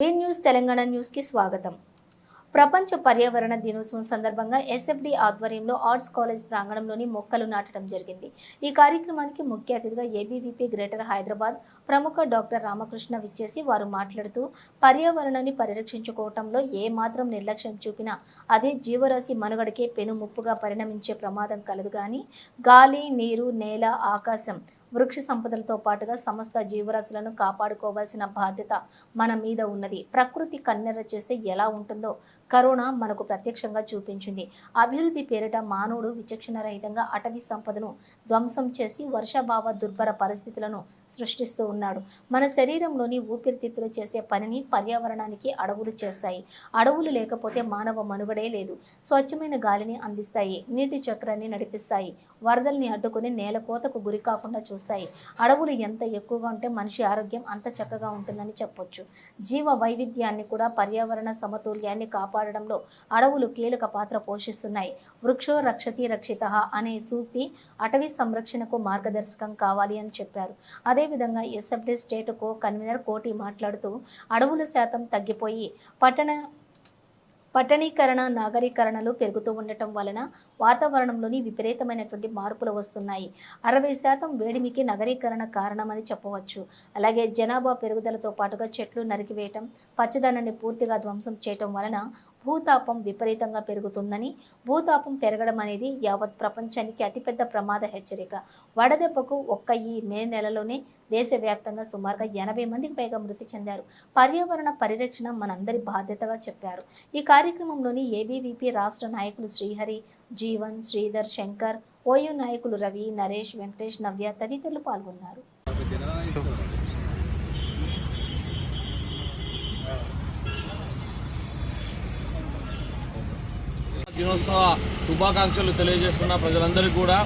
ఏ news Telangana న్యూస్కి స్వాగతం. ప్రపంచ పర్యావరణ దినోత్సవం సందర్భంగా ఎస్ఎఫ్డి ఆధ్వర్యంలో ఆర్ట్స్ కాలేజ్ ప్రాంగణంలోని మొక్కలు నాటడం జరిగింది. ఈ కార్యక్రమానికి ముఖ్య అతిథిగా ఏబీవీపీ గ్రేటర్ హైదరాబాద్ ప్రముఖ డాక్టర్ రామకృష్ణ విచ్చేసి వారు మాట్లాడుతూ పర్యావరణాన్ని పరిరక్షించుకోవటంలో ఏ మాత్రం నిర్లక్ష్యం చూపినా అదే జీవరాశి మనుగడకే పెను ముప్పుగా పరిణమించే ప్రమాదం కలదు కానీ గాలి నీరు నేల ఆకాశం వృక్ష సంపదలతో పాటుగా సమస్త జీవరాశులను కాపాడుకోవాల్సిన బాధ్యత మన మీద ఉన్నది. ప్రకృతి కన్నెర చేస్తే ఎలా ఉంటుందో కరోనా మనకు ప్రత్యక్షంగా చూపించింది. అభివృద్ధి పేరిట మానవుడు విచక్షణ రహితంగా అటవీ సంపదను ధ్వంసం చేసి వర్షాభావ దుర్భర పరిస్థితులను సృష్టిస్తూ ఉన్నాడు. మన శరీరంలోని ఊపిరితిత్తులు చేసే పనిని పర్యావరణానికి అడవులు చేస్తాయి. అడవులు లేకపోతే మానవ మనుగడే లేదు. స్వచ్ఛమైన గాలిని అందిస్తాయి. నీటి చక్రాన్ని నడిపిస్తాయి. వరదల్ని అడ్డుకుని నేల కోతకు గురి కాకుండా చూస్తాయి. అడవులు ఎంత ఎక్కువగా ఉంటే మనిషి ఆరోగ్యం అంత చక్కగా ఉంటుందని చెప్పొచ్చు. జీవ వైవిధ్యాన్ని కూడా పర్యావరణ సమతుల్యాన్ని కాపాడడంలో అడవులు కీలక పాత్ర పోషిస్తున్నాయి. వృక్షో రక్షతి రక్షిత అనే సూక్తి అటవీ సంరక్షణకు మార్గదర్శకం కావాలి అని చెప్పారు. అదేవిధంగా ఎస్ఎఫ్డి స్టేట్ కో కన్వీనర్ కోటి మాట్లాడుతూ అడవుల శాతం తగ్గిపోయి పట్టణ పట్టణీకరణ నాగరీకరణలు పెరుగుతూ ఉండటం వలన వాతావరణంలోని విపరీతమైనటువంటి మార్పులు వస్తున్నాయి. అరవై శాతం వేడిమికి నగరీకరణ కారణమని చెప్పవచ్చు. అలాగే జనాభా పెరుగుదలతో పాటుగా చెట్లు నరికివేయటం పచ్చదనాన్ని పూర్తిగా ధ్వంసం చేయటం వలన భూతాపం విపరీతంగా పెరుగుతుందని భూతాపం పెరగడం అనేది యావత్ ప్రపంచానికి అతిపెద్ద ప్రమాద హెచ్చరిక. వడదెబ్బకు ఒక్క ఈ మే నెలలోనే దేశవ్యాప్తంగా సుమారుగా ఎనభై మందికి పైగా మృతి చెందారు. పర్యావరణ పరిరక్షణ మనందరి బాధ్యతగా చెప్పారు. ఈ కార్యక్రమంలోని ఏబీవీపీ రాష్ట్ర నాయకులు శ్రీహరి జీవన్ శ్రీధర్ శంకర్ ఓయూ నాయకులు రవి నరేష్ వెంకటేష్ నవ్య తదితరులు పాల్గొన్నారు. దినోత్సవ శుభాకాంక్షలు తెలియజేస్తున్న ప్రజలందరికీ కూడా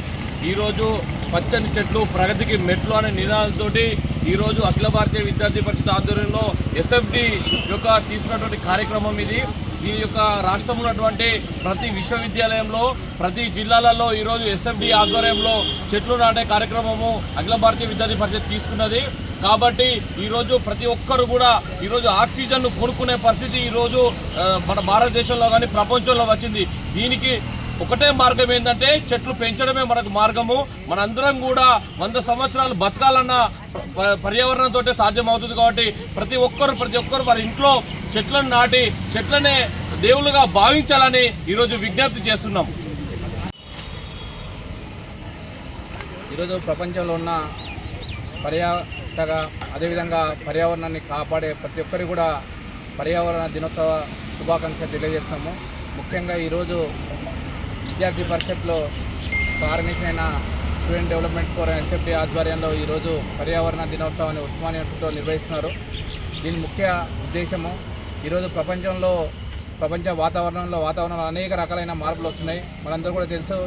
ఈరోజు పచ్చని చెట్లు ప్రగతికి మెట్లు అనే నినాదంతోటి ఈరోజు అఖిల భారతీయ విద్యార్థి పరిషత్ ఆధ్వర్యంలో ఎస్ఎఫ్డి యొక్క తీసుకున్నటువంటి కార్యక్రమం ఇది. దీని యొక్క రాష్ట్రం ఉన్నటువంటి ప్రతి విశ్వవిద్యాలయంలో ప్రతి జిల్లాలలో ఈరోజు ఎస్ఎఫ్డి ఆధ్వర్యంలో చెట్లు నాటే కార్యక్రమము అఖిల భారతీయ విద్యార్థి పరిషత్ తీసుకున్నది. కాబట్టి ఈరోజు ప్రతి ఒక్కరు కూడా ఈరోజు ఆక్సిజన్ను కొనుక్కునే పరిస్థితి ఈరోజు మన భారతదేశంలో కానీ ప్రపంచంలో వచ్చింది. దీనికి ఒకటే మార్గం ఏంటంటే చెట్లు పెంచడమే మనకు మార్గము. మనందరం కూడా వంద సంవత్సరాలు బతకాలన్న ప- సాధ్యం అవుతుంది కాబట్టి ప్రతి ఒక్కరు ప్రతి ఒక్కరు వారి ఇంట్లో చెట్లను నాటి చెట్లనే దేవుళ్ళుగా భావించాలని ఈరోజు విజ్ఞప్తి చేస్తున్నాం. ఈరోజు ప్రపంచంలో ఉన్న పర్యాటక అదేవిధంగా పర్యావరణాన్ని కాపాడే ప్రతి ఒక్కరికి కూడా పర్యావరణ దినోత్సవ శుభాకాంక్షలు తెలియజేస్తాము. ముఖ్యంగా ఈరోజు విద్యార్థి పరిషత్లో organisation student development forum SFT ఆధ్వర్యంలో ఈరోజు పర్యావరణ దినోత్సవాన్ని ఉస్మానియా నిర్వహిస్తున్నారు. దీని ముఖ్య ఉద్దేశము ఈరోజు ప్రపంచంలో ప్రపంచ వాతావరణంలో వాతావరణంలో అనేక రకాలైన మార్పులు వస్తున్నాయి. మనందరూ కూడా తెలుసు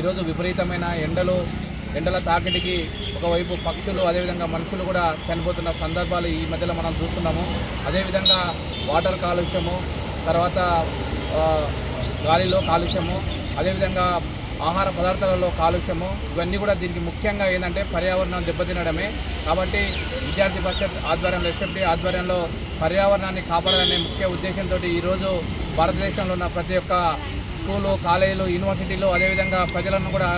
ఈరోజు విపరీతమైన ఎండలు ఎండల తాకిడికి ఒకవైపు పక్షులు అదేవిధంగా మనుషులు కూడా చనిపోతున్న సందర్భాలు ఈ మధ్యలో మనం చూస్తున్నాము. అదేవిధంగా వాటర్ కాలుష్యము తర్వాత గాలిలో కాలుష్యము అదేవిధంగా ఆహార పదార్థాలలో కాలుష్యము ఇవన్నీ కూడా దీనికి ముఖ్యంగా ఏంటంటే పర్యావరణం దెబ్బతినడమే. కాబట్టి విద్యార్థి పరిషత్ ఆధ్వర్యంలో ఎస్ఎఫ్డి ఆధ్వర్యంలో పర్యావరణాన్ని కాపాడాలనే ముఖ్య ఉద్దేశంతో ఈరోజు భారతదేశంలో ఉన్న ప్రతి ఒక్క స్కూలు కాలేజీలు యూనివర్సిటీలు అదేవిధంగా ప్రజలను కూడా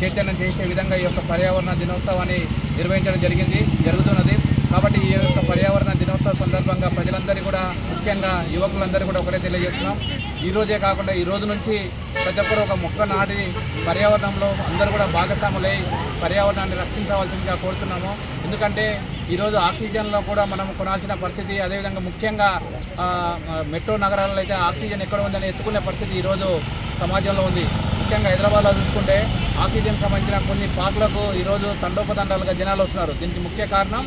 చైతన్యం చేసే విధంగా ఈ యొక్క పర్యావరణ దినోత్సవాన్ని నిర్వహించడం జరిగింది జరుగుతున్నది. కాబట్టి ఈ యొక్క పర్యావరణ దినోత్సవ సందర్భంగా ప్రజలందరూ కూడా ముఖ్యంగా యువకులందరూ కూడా ఒకటే తెలియజేస్తున్నాం. ఈ రోజే కాకుండా ఈ రోజు నుంచి ప్రతి ఒక్కరు ఒక మొక్క నాటి పర్యావరణంలో అందరూ కూడా భాగస్వాములై పర్యావరణాన్ని రక్షించవలసిందిగా కోరుతున్నాము. ఎందుకంటే ఈరోజు ఆక్సిజన్లో కూడా మనం కొనాల్సిన పరిస్థితి అదేవిధంగా ముఖ్యంగా మెట్రో నగరాల్లో అయితే ఆక్సిజన్ ఎక్కడ ఉందని ఎత్తుకునే పరిస్థితి ఈరోజు సమాజంలో ఉంది. ముఖ్యంగా హైదరాబాద్లో చూసుకుంటే ఆక్సిజన్ సంబంధించిన కొన్ని పార్కులకు ఈరోజు తండోపతండాలుగా జనాలు వస్తున్నారు. దీనికి ముఖ్య కారణం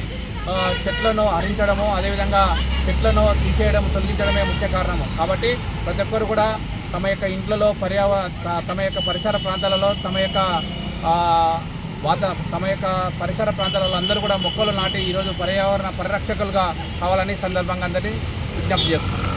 చెట్లను హరించడము అదేవిధంగా చెట్లను తీసేయడం తొలగించడమే ముఖ్య కారణము. కాబట్టి ప్రతి ఒక్కరు కూడా తమ యొక్క ఇంట్లలో పర్యావ తమ యొక్క పరిసర ప్రాంతాలలో తమ యొక్క వాత తమ యొక్క పరిసర ప్రాంతాలలో అందరూ కూడా మొక్కలు నాటి ఈరోజు పర్యావరణ పరిరక్షకులుగా కావాలని సందర్భంగా అందరినీ విజ్ఞప్తి చేస్తున్నాం.